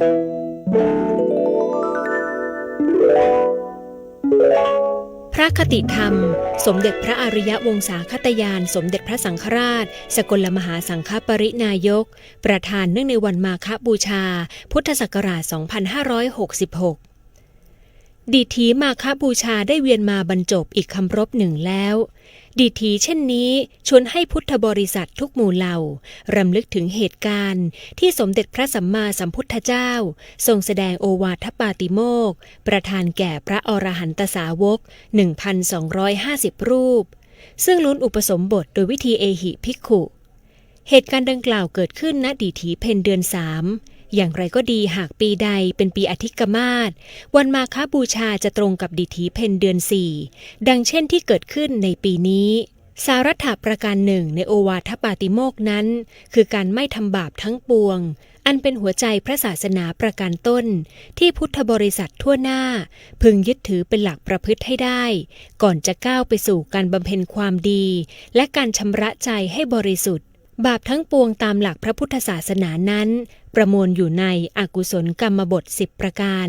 พระคติธรรม สมเด็จพระอริยวงศาคตยาน สมเด็จพระสังฆราช สกลมหาสังฆปรินายก ประธานเนื่องในวันมาฆบูชา พุทธศักราช 2566 ดีถีมาฆบูชาได้เวียนมาบรรจบอีกคำรบหนึ่งแล้ว ดีถีเช่นนี้ชวนให้พุทธบริษัททุกหมู่เหล่ารำลึกถึงเหตุการณ์ ที่สมเด็จพระสัมมาสัมพุทธเจ้า ทรงแสดงโอวาทปาติโมก ประทานแก่พระอรหันตสาวก 1,250 รูป ซึ่งลุ้นอุปสมบทโดยวิธีเอหิภิกขุเหตุการณ์ดังกล่าวเกิดขึ้นณดีถีเพนเดือนสาม อย่างไรก็ดีหากปีใดเป็นปีอธิกมาศวันมาคบูชาจะตรงกับดิถีเพนเดือนสี่ดังเช่นที่เกิดขึ้นในปีนี้ สารัฐประการหนึ่งในโอวาทปาติโมกนั้น คือการไม่ทำบาปทั้งปวง อันเป็นหัวใจพระศาสนาประการต้น ที่พุทธบริษัททั่วหน้า พึงยึดถือเป็นหลักประพฤติให้ได้ ก่อนจะก้าวไปสู่การบำเพ็ญความดี และการชำระใจให้บริสุทธิ บาปทั้งปวงตามหลักพระพุทธศาสนานั้น ประมวลอยู่ในอกุศลกรรมบทสิบประการ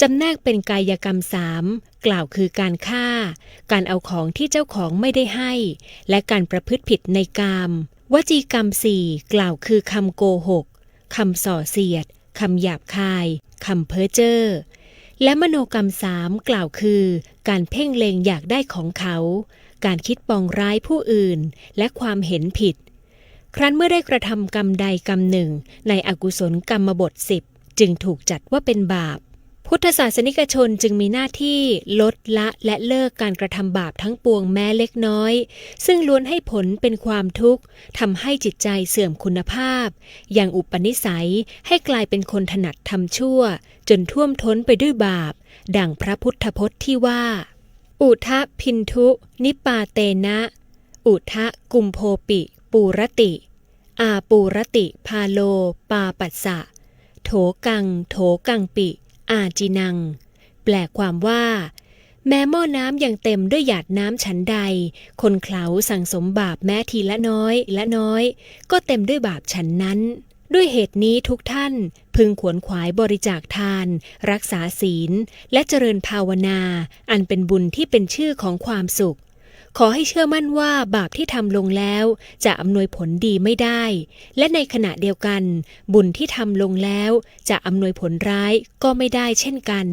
จำแนกเป็นกายกรรมสามกล่าวคือการฆ่า การเอาของที่เจ้าของไม่ได้ให้ และการประพฤติผิดในกาม วจีกรรมสี่กล่าวคือคำโกหกคำส่อเสียดคำหยาบคายคำเพ้อเจ้อและมโนกรรมสามกล่าวคือ การเพ่งเลงอยากได้ของเขา การคิดปองร้ายผู้อื่น และความเห็นผิด ครั้นเมื่อได้กระทำกรรมใดกรรมหนึ่ง ในอกุศลกรรมบทสิบจึงถูกจัดว่าเป็นบาป พุทธศาสนิกชนจึงมีหน้าที่ลดละและเลิกการกระทำบาปทั้งปวงแม้เล็กน้อย ซึ่งล้วนให้ผลเป็นความทุกข์ทำให้จิตใจเสื่อมคุณภาพ อย่างอุปนิสัยให้กลายเป็นคนถนัดทำชั่ว จนท่วมท้นไปด้วยบาป ดังพระพุทธพจน์ที่ว่า อุทะพินทุ นิปาเตนะ อุทะกุมโพปิ ปูรติ อาปูรติพาโล ปาปัสสะ โถกัง โถกังปิ อาจินัง แปลความว่า แม้หม้อน้ำยังเต็มด้วยหยาดน้ำฉันใด คนเขาสั่งสมบาปแม้ทีละน้อยละน้อย ก็เต็มด้วยบาปฉันนั้น ด้วยเหตุนี้ทุกท่านพึงขวนขวายบริจาคทาน รักษาศีล และเจริญภาวนา อันเป็นบุญที่เป็นชื่อของความสุข ขอให้เชื่อมั่นว่าบาปที่ทำลงแล้ว จะอำนวยผลดีไม่ได้ และในขณะเดียวกัน บุญที่ทำลงแล้ว จะอำนวยผลร้ายก็ไม่ได้เช่นกัน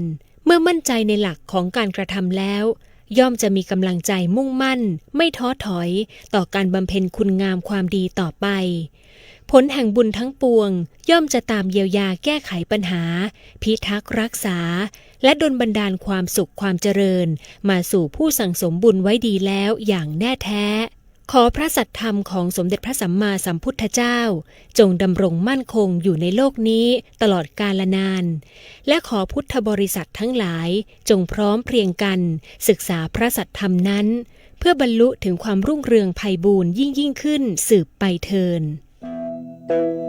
เมื่อมั่นใจในหลักของการกระทำแล้ว ย่อมจะมีกำลังใจมุ่งมั่น ไม่ท้อถอย ต่อการบำเพ็ญคุณงามความดีต่อไป ผลแห่งบุญทั้งปวง ย่อมจะตามเยียวยาแก้ไขปัญหา พิทักษ์รักษา และดลบันดาลความสุขความเจริญ มาสู่ผู้สั่งสมบุญไว้ดีแล้วอย่างแน่แท้ ขอพระสัตธรรมของสมเด็จพระสัมมาสัมพุทธเจ้า จงดำรงมั่นคงอยู่ในโลกนี้ตลอดกาลนาน และขอพุทธบริษัททั้งหลายจงพร้อมเพรียงกัน ศึกษาพระสัตธรรมนั้น เพื่อบรรลุถึงความรุ่งเรืองไพบูรย์ยิ่งยิ่งขึ้นสืบไปเทิน Thank you.